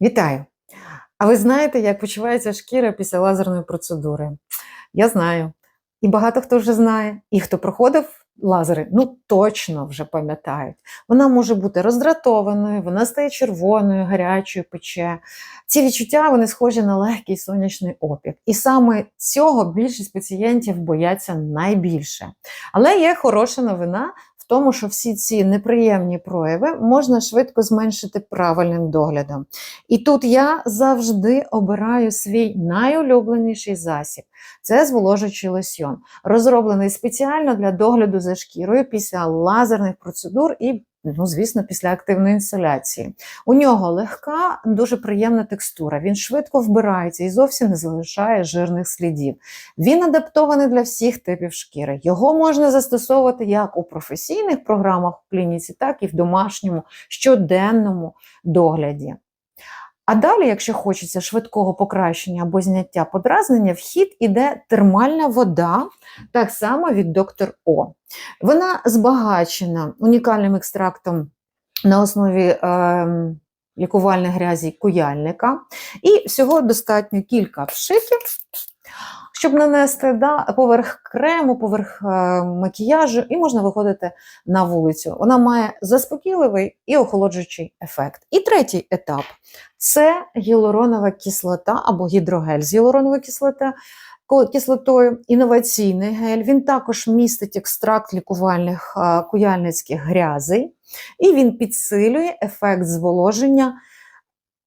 Вітаю! А ви знаєте, як почувається шкіра після лазерної процедури? Я знаю. І багато хто вже знає. І хто проходив лазери, ну точно вже пам'ятають. Вона може бути роздратованою, вона стає червоною, гарячою, пече. Ці відчуття вони схожі на легкий сонячний опік. І саме цього більшість пацієнтів бояться найбільше. Але є хороша новина тому, що всі ці неприємні прояви можна швидко зменшити правильним доглядом. І тут я завжди обираю свій найулюбленіший засіб це зволожуючий лосьйон, розроблений спеціально для догляду за шкірою після лазерних процедур і. Ну, звісно, після активної інсоляції. У нього легка, дуже приємна текстура. Він швидко вбирається і зовсім не залишає жирних слідів. Він адаптований для всіх типів шкіри. Його можна застосовувати як у професійних програмах у клініці, так і в домашньому щоденному догляді. А далі, якщо хочеться швидкого покращення або зняття подразнення, в хід іде термальна вода, так само від доктор О. Вона збагачена унікальним екстрактом на основі е, лікувальної грязі куяльника. І всього достатньо кілька пшиків, щоб нанести да, поверх крему, поверх е, макіяжу, і можна виходити на вулицю. Вона має заспокійливий і охолоджуючий ефект. І третій етап це гіалуронова кислота або гідрогель з гіалуроновою кислотою. Кислотою інноваційний гель, він також містить екстракт лікувальних куяльницьких грязей, і він підсилює ефект зволоження,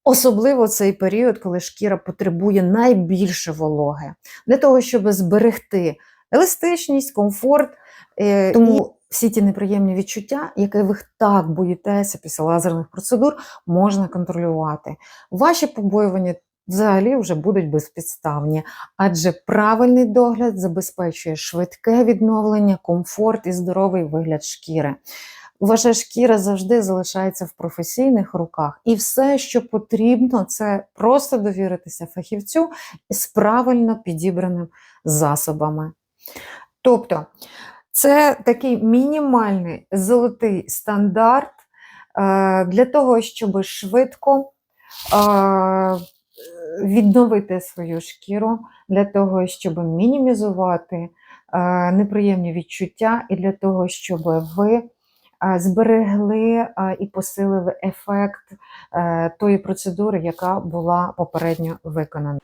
особливо цей період, коли шкіра потребує найбільше вологи, для того, щоб зберегти еластичність, комфорт. Е, тому всі ті неприємні відчуття, які ви так боїтеся після лазерних процедур, можна контролювати. Ваші побоювання взагалі вже будуть безпідставні, адже правильний догляд забезпечує швидке відновлення, комфорт і здоровий вигляд шкіри. Ваша шкіра завжди залишається в професійних руках, і все, що потрібно, це просто довіритися фахівцю з правильно підібраними засобами. Тобто, це такий мінімальний золотий стандарт е, для того, щоб швидко е, відновити свою шкіру, для того, щоб мінімізувати е, неприємні відчуття, і для того, щоб ви зберегли і посилили ефект е, тої процедури, яка була попередньо виконана.